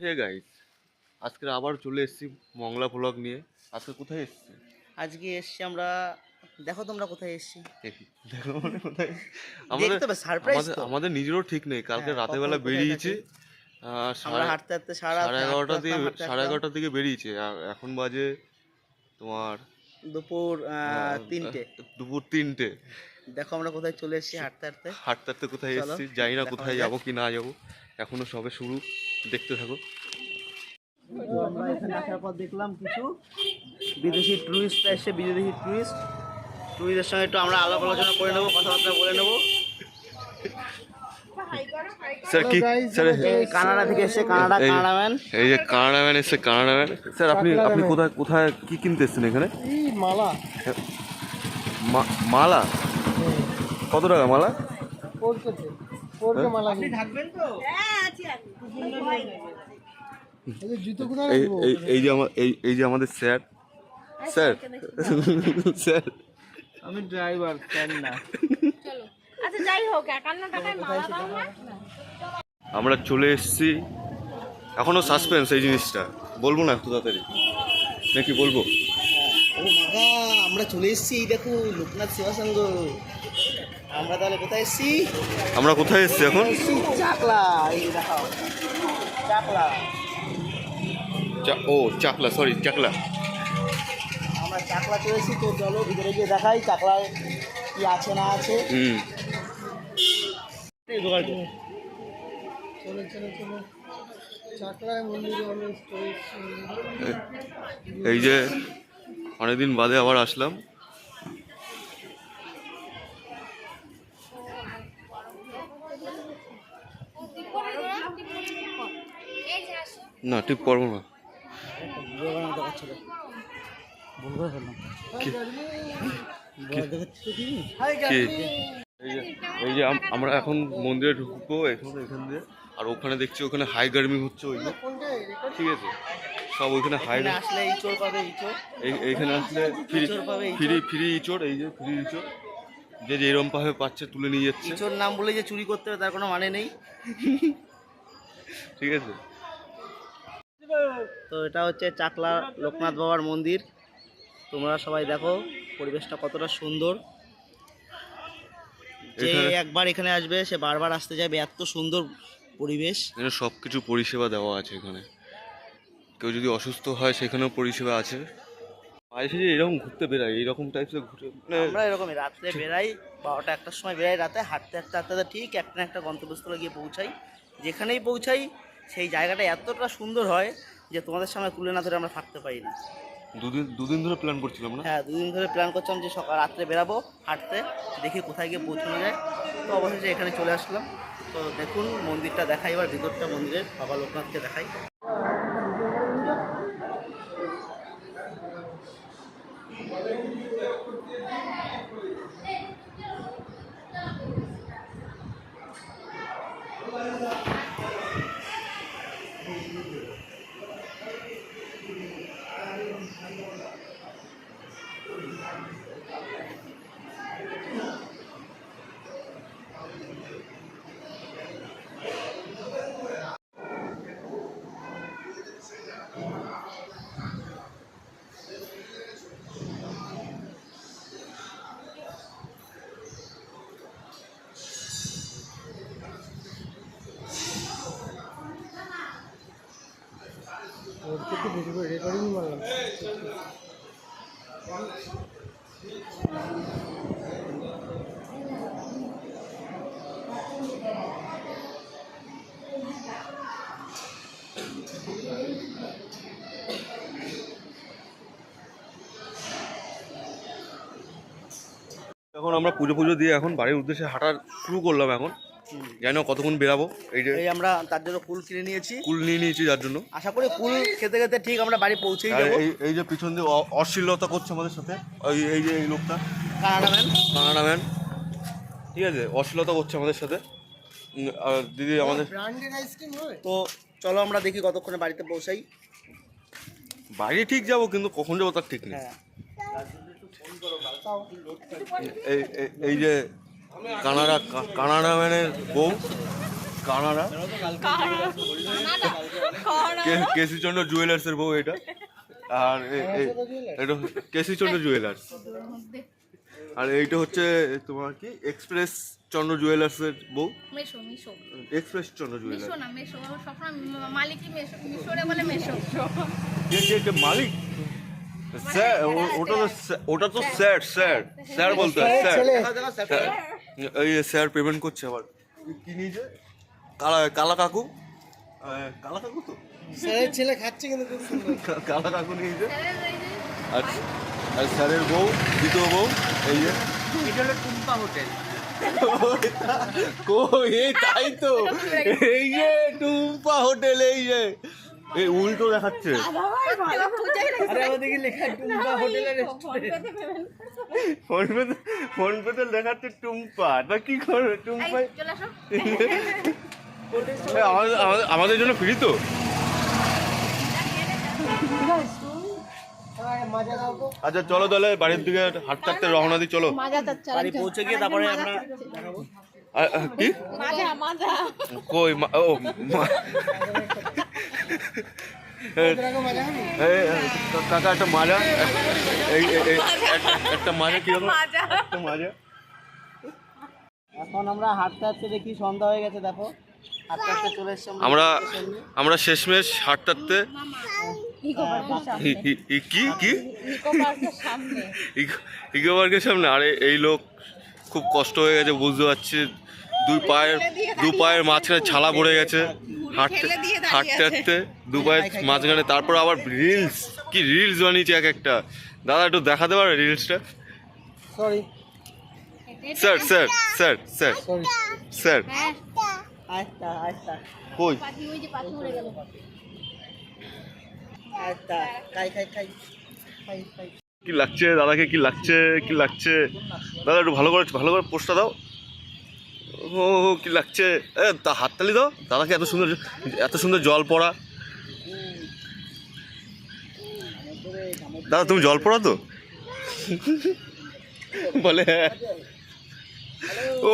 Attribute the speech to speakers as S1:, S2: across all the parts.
S1: Hey guys আজকে আবার চলে এসেছি মংলা ভ্লগ নিয়ে। আজকে কোথায় এসেছি?
S2: আজকে এসছি আমরা দেখো তোমরা কোথায় এসছি।
S1: দেখো মানে কোথায়? আমাদের
S2: সারপ্রাইজ
S1: আমাদের নিজেরও ঠিক নেই কালকে
S2: হ্যাঁ,
S1: রাতের বেলা বেরিয়েছি।
S2: আমরা
S1: সাড়ে
S2: হাঁটতে হাঁটতে
S1: সাড়ে এগারোটা থেকে সাড়ে
S2: হাঁটতে
S1: এগারোটা থেকে বেরিয়েছে আর এখন বাজে তোমার
S2: দুপুর আহ,
S1: আহ,
S2: তিনটে।
S1: দুপুর তিনটে।
S2: দেখো আমরা কোথায় চলে এসেছি হাঁটতে হাঁটতে।
S1: হাঁটতে হাঁটতে কোথায় এসেছি জানি না কোথায়। যাব কি না যাব। এখনও সবে শুরু দেখতে থাকো।
S2: আমরা এখানে আসার পর দেখলাম কিছু বিদেশি টুরিস্ট এসে বিদেশি টুরিস্ট টুরিস্টের সঙ্গে একটু আমরা আলাপ আলোচনা করে নেব কথাবার্তা বলে নেব।
S1: স্যার কি স্যার
S2: কানাডা থেকে এসে কানাডা
S1: এই-
S2: কানাডা ম্যান
S1: এই যে Canada man Canada man sir আপনি আপনি কোথায় কোথায় কি কিনতে এসছেন এখানে?
S3: মালা।
S1: মা- মালা? কত টাকা মালা।
S2: থাকবেন তো?
S3: এই যে
S1: এই
S3: রাখব।
S1: এই এই যে আমার এই এই যে আমাদের স্যার। স্যার। স্যার।
S2: আমি ড্রাইভার ফ্যান না?
S4: আচ্ছা যাই হোক একান্ন টাকায় মালা দাও না।
S1: আমরা চলে এসেছি। এখনও সাসপেন্স এই জিনিসটা। বলব না একটু তাড়াতাড়ি? নাকি বলব?
S2: ও মাগা আমরা চলে এসেছি এই দেখো লোকনাথ সেবা সংঘ। আমরা তাহলে কোথায় এসেছি?
S1: আমরা কোথায় এসেছি এখন?
S2: এসেছি? চাকলা এই দেখাও। চাকলা।
S1: চা- ও চাকলা সরি চাকলা।
S2: আমরা চাকলা চলে এসেছি তো চলো ভিতরে গিয়ে দেখাই চাকলায় কি আছে না আছে।
S1: হুম।
S3: চলো চলো চলো। চাকরায় মন্দিরে আমরা চলে এসেছি।
S1: এ- এই যে অনেকদিন বাদে আবার আসলাম। না ঠিক পারব না। কি? এই যে এই যে আমরা এখন মন্দিরে ঢুকবো এখন এখান দিয়ে। আর ওখানে দেখছি ওখানে হাই গার্মি হচ্ছে ওই ঠিক আছে? সব ওইখানে হাই
S2: আসলে ইঁচড় পাবে ইঁচড়।
S1: এইখানে আসলে ফ্রি ফ্রি ফ্রি ইঁচড় এই যে ফ্রি ইঁচড়। যে যেরম ভাবে পাচ্ছে তুলে নিয়ে যাচ্ছে।
S2: ইঁচড় নাম বলে যে চুরি করতে হবে তার কোনো মানে নেই।
S1: ঠিক আছে?
S2: তো এটা হচ্ছে চাকলা লোকনাথ বাবার মন্দির। তোমরা সবাই দেখো পরিবেশটা কতটা সুন্দর। যে একবার এখানে আসবে সে বারবার আসতে যাবে এত সুন্দর পরিবেশ।
S1: এখানে সব কিছু পরিষেবা দেওয়া আছে এখানে। কেউ যদি অসুস্থ হয় সেখানেও পরিষেবা আছে। যে এরকম ঘুরতে টাইপসের ঘুরে মানে
S2: আমরা এরকমই রাত্রে বারোটা একটার সময় রাতে হাঁটতে হাঁটতে ঠিক একটা একটা গন্তব্যস্থলে গিয়ে পৌঁছাই। যেখানেই পৌঁছাই সেই জায়গাটা এতটা সুন্দর হয় যে তোমাদের সামনে তুলে না ধরে আমরা থাকতে পারি না।
S1: দুদিন দুদিন ধরে প্ল্যান করছিলাম না?
S2: হ্যাঁ দুদিন ধরে প্ল্যান করছিলাম যে সকাল রাত্রে বেরাবো, হাঁটতে, দেখি কোথায় গিয়ে পৌঁছানো যায়। তো অবশেষে এখানে চলে আসলাম। তো দেখুন, মন্দিরটা দেখাই, এবার ভিতরটা মন্দিরের বাবা লোকনাথকে দেখাই।
S1: এখন আমরা পুজো পুজো দিয়ে এখন বাড়ির উদ্দেশ্যে হাঁটা শুরু করলাম এখন। জানি না কতক্ষণ বেরাবো এই যে
S2: এই আমরা তার জন্য কুল কিনে নিয়েছি।
S1: কুল নিয়ে নিয়েছি যার জন্য।
S2: আশা করি কুল খেতে খেতে ঠিক আমরা বাড়ি পৌঁছেই যাব।
S1: এই এই যে পিছন দিয়ে অ- অশ্লীলতা করছে আমাদের সাথে ওই এই যে এই লোকটা।
S2: Canada man.
S1: Canada man. ঠিক আছে অশ্লীলতা করছে আমাদের সাথে। উম, আর দিদি আমাদের
S3: ব্র্যান্ডেড আইসক্রিম হয়
S2: তো চলো আমরা দেখি কতক্ষণে বাড়িতে পৌঁছাই।
S1: বাইরে ঠিক যাব কিন্তু কখন যাব তার ঠিক নেই।
S2: হ্যাঁ।
S1: এই এই- এই যে কানাডা কানাডা ম্যানের বউ? কানাডা? কে- কেসিচন্দ্র জুয়েলার্সের বউ এটা? আর এটা কেসিচন্দ্র জুয়েলার্স। আর এইটা হচ্ছে তোমার কি? এক্সপ্রেস চন্দ্র জুয়েলার্সের বউ?
S4: মেশো Meesho.
S1: Express Chandra jewellers.
S4: Meesho না মেশো। সবসময় মালিকই মেশো মিশোরে বলে মেশো।
S1: কে কে কে মালিক? স্যার ওটা তো স্যার- ওটা তো স্যার স্যার। স্যার বলতে হয়, স্যার স্যার। এই যে স্যার পেমেন্ট করছে আবার। কি নিয়েছে? কালা কালা কাকু। কালা কাকু তো?
S3: স্যারের ছেলে খাচ্ছে কিন্তু খুব সুন্দর।
S1: কালা কাকু নিয়েছে? আর আর স্যারের বউ দ্বিতীয় বউ এই যে।
S2: এটা হলো টুম্পা হোটেল।
S1: কো এই তাই তো। এই যে টুম্পা হোটেল এই যে। এই উল্টো দেখাচ্ছে।
S2: আরে আমাদেরকে লেখা টুম্পা হোটেলের
S1: ফোন পে ফোন পে তো দেখাচ্ছে টুম্পা। তা কি করবে টুম্পা? আমাদের- জন্য ফ্রি তো
S3: মাজা দাও তো?
S1: আচ্ছা চলো তাহলে বাড়ির দিকে হাঁটতে হাঁটতে রওনা দিই চলো।
S2: বাড়ি পৌঁছে গিয়ে তারপরে আমরা
S1: কি?
S4: মাজা মাজা।
S1: কই মা- ও কাকা একটা মাজা। একটা মাজা কীরকম? একটা মাজা।
S2: এখন আমরা হাঁটতে হাঁটতে দেখি সন্ধ্যা হয়ে গেছে দেখো।
S1: আমরা আমরা শেষমেশ হাঁটতে কি কি?
S4: ইকো সামনে।
S1: ইকো- ইকো পার্কের সামনে। আরে এই লোক খুব কষ্ট হয়ে গেছে বুঝতে পারছি। দুই পায়ের দু পায়ের মাঝখানে ছালা পড়ে গেছে। হাঁটতে হাঁটতে হাঁটতে দু পায়ের মাঝখানে তারপর আবার রিলস কি রিলস বানিয়েছে এক একটা? দাদা একটু দেখাতে পারবে রিলসটা
S3: sorry
S1: sir sir sir sir sir কই? কি লাগছে? দাদাকে কি লাগছে? কি লাগছে? দাদা একটু ভালো করে ভালো করে পোস্টটা দাও। ও, কি লাগছে? এ, তা হাততালি দাও। দাদাকে এত সুন্দর এত সুন্দর জল পড়া। দাদা, তুমি জল পড়া তো বলে ও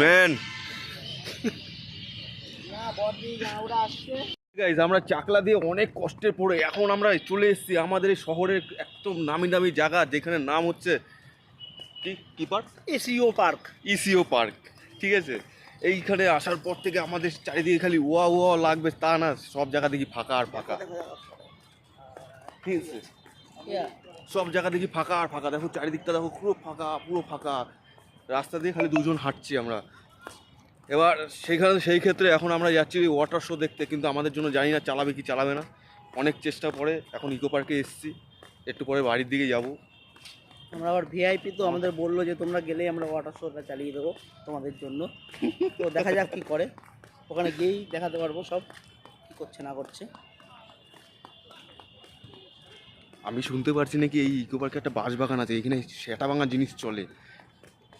S1: ম্যান গাইজ আমরা চাকলা দিয়ে অনেক কষ্টে পড়ে, এখন আমরা চলে এসেছি আমাদের এই শহরের একদম নামি দামি জায়গা, যেখানে নাম হচ্ছে কি? কি park
S2: eco park.
S1: Eco park. ঠিক আছে? এইখানে আসার পর থেকে আমাদের চারিদিকে খালি ওয়া ওয়া লাগবে তা না সব জায়গা দেখি ফাঁকা আর ফাঁকা। ঠিক আছে? সব জায়গা দেখি ফাঁকা আর ফাঁকা। দেখো চারিদিকটা দেখো পুরো ফাঁকা পুরো ফাঁকা। রাস্তা দিয়ে খালি দুজন হাঁটছি আমরা। এবার সেখানে সেই ক্ষেত্রে এখন আমরা যাচ্ছি ওয়াটার শো দেখতে কিন্তু আমাদের জন্য জানি না চালাবে কি চালাবে না। অনেক চেষ্টা পরে এখন ইকো পার্কে এসেছি। একটু পরে বাড়ির দিকে যাব।
S2: আমরা আবার ভিআইপি তো আমাদের বলল যে তোমরা গেলেই আমরা ওয়াটার শোটা চালিয়ে দেবো তোমাদের জন্য। তো দেখা যাক কি করে। ওখানে গিয়েই দেখাতে পারব সব কি করছে, না করছে।
S1: আমি শুনতে পারছি নাকি এই ইকো পার্কে একটা বাঁশ বাগান আছে, এখানে সেটা ভাঙা জিনিস চলে।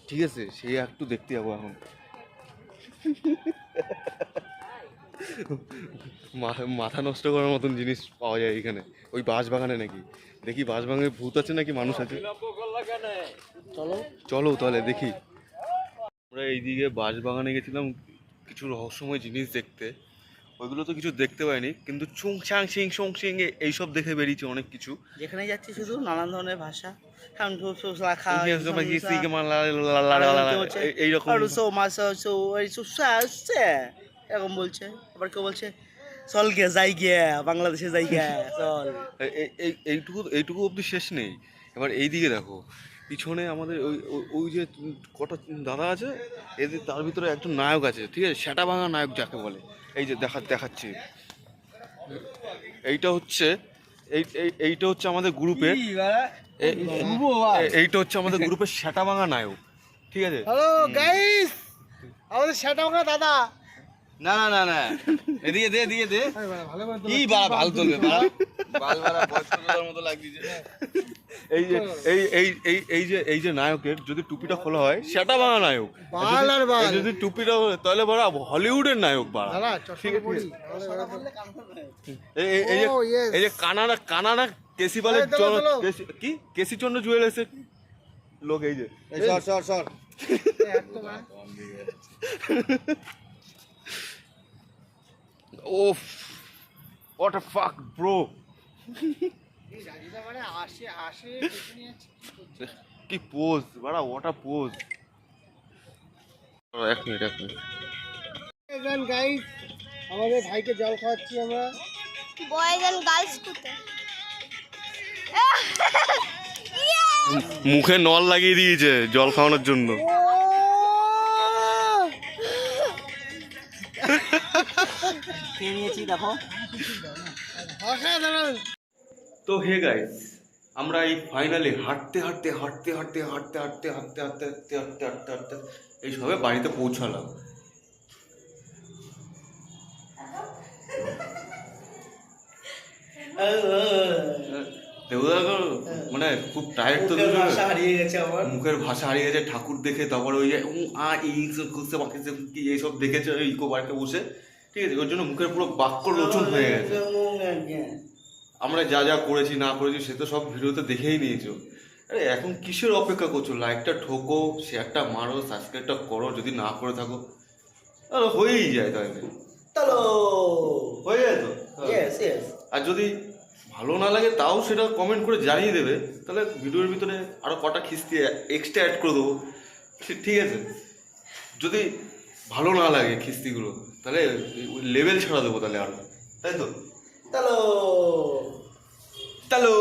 S1: ঠিক আছে, সে একটু দেখতে যাব এখন। মাথা নষ্ট করার মতন জিনিস পাওয়া যায় এখানে। ওই বাঁশ বাগানে নাকি? দেখি বাঁশ বাগানে ভূত আছে নাকি মানুষ আছে?
S2: চলো।
S1: চলো তাহলে দেখি। আমরা এইদিকে বাঁশ বাগানে গেছিলাম কিছু রহস্যময় জিনিস দেখতে। ওইগুলো তো কিছু দেখতে পাইনি কিন্তু চুং চাং সিং সং সিং এইসব দেখে বেরিয়েছে অনেক কিছু।
S2: যেখানে যাচ্ছি শুধু নানান ধরনের ভাষা।
S1: এইরকম
S2: এরকম বলছে। আবার কেউ বলছে চল গে যাই গে বাংলাদেশে যাই গে চল।
S1: এই- এই- এই- এইটুকু এইটুকু অবধি শেষ নেই। এবার এই দিকে দেখো পিছনে আমাদের ওই ওই- যে কটা দাদা আছে এদের তার ভিতরে একজন নায়ক আছে ঠিক আছে? সেটা ভাঙা নায়ক যাকে বলে। এই যে দেখা দেখাচ্ছি। এইটা হচ্ছে এই এই- এইটা হচ্ছে আমাদের গ্রুপের এই- এইটা হচ্ছে আমাদের গ্রুপের সেটা ভাঙা নায়ক ঠিক আছে?
S3: হ্যালো গাইস আমাদের সেটা ওখানে দাদা।
S5: না না না না। এদিকে দে এদিকে দে।
S3: বাড়া,
S5: কি বাড়া ভালো চলবে বাড়া। বাল বাড়া বয়স্ক লোকের মতো লাগছে
S1: এই যে এই এই এই এই যে এই যে নায়কের যদি টুপিটা খোলা হয় সেটা ভাঙা নায়ক। যদি টুপিটা তাহলে বড় হলিউডের নায়ক বাড়া।
S3: দাদা
S1: ঠিক আছে এই যে এই যে কানাডা কানাডা। কি? জুয়েলার্সের লোক এই যে।
S5: সর সর সর।
S1: ওফ হোয়াট আ ফাক ব্রো
S3: মানে আসে আসে পেছনে আছে।
S1: কি পোজ বাড়া আ পোজ এক মিনিট এক মিনিট।
S3: গাইস আমাদের ভাইকে জল খাওয়াচ্ছি আমরা।
S4: বয়েজ এন্ড গার্লস
S1: মুখে নল লাগিয়ে দিয়েছে জল খাওয়ানোর জন্য।
S2: খেয়ে নিয়েছি দেখো
S1: তো হে গাইস আমরা এই ফাইনালি হাঁটতে হাঁটতে হাঁটতে হাঁটতে হাঁটতে হাঁটতে হাঁটতে হাঁটতে হাঁটতে হাঁটতে হাঁটতে হাঁটতে এই সবে বাড়িতে পৌঁছালাম মানে খুব টায়ার্ড তো
S2: মুখের ভাষা হারিয়ে গেছে আমার
S1: মুখের ভাষা হারিয়ে গেছে ঠাকুর দেখে তারপর ওই যে আ ই সব বাকি কি এইসব দেখেছে ওই ইকো পার্কে বসে ঠিক আছে ওর জন্য মুখের পুরো বাক্য লোচন হয়ে গেছে। আমরা যা যা করেছি না করেছি সে তো সব ভিডিওতে দেখেই নিয়েছো। আরে এখন কিসের অপেক্ষা করছ? লাইকটা ঠোকো শেয়ারটা মারো সাবস্ক্রাইবটা করো যদি না করে থাকো। আরে হয়েই যায় তাহলে।
S2: চলো
S1: হয়ে যায় তো? আর যদি ভালো না লাগে তাও সেটা কমেন্ট করে জানিয়ে দেবে। তাহলে ভিডিওর ভিতরে আরও কটা খিস্তি এক্সট্রা অ্যাড করে দেবো। ঠিক- ঠিক আছে? যদি ভালো না লাগে খিস্তিগুলো তাহলে লেভেল ছাড়া দেবো তাহলে আরও তাই তো?
S2: তালো
S1: চলো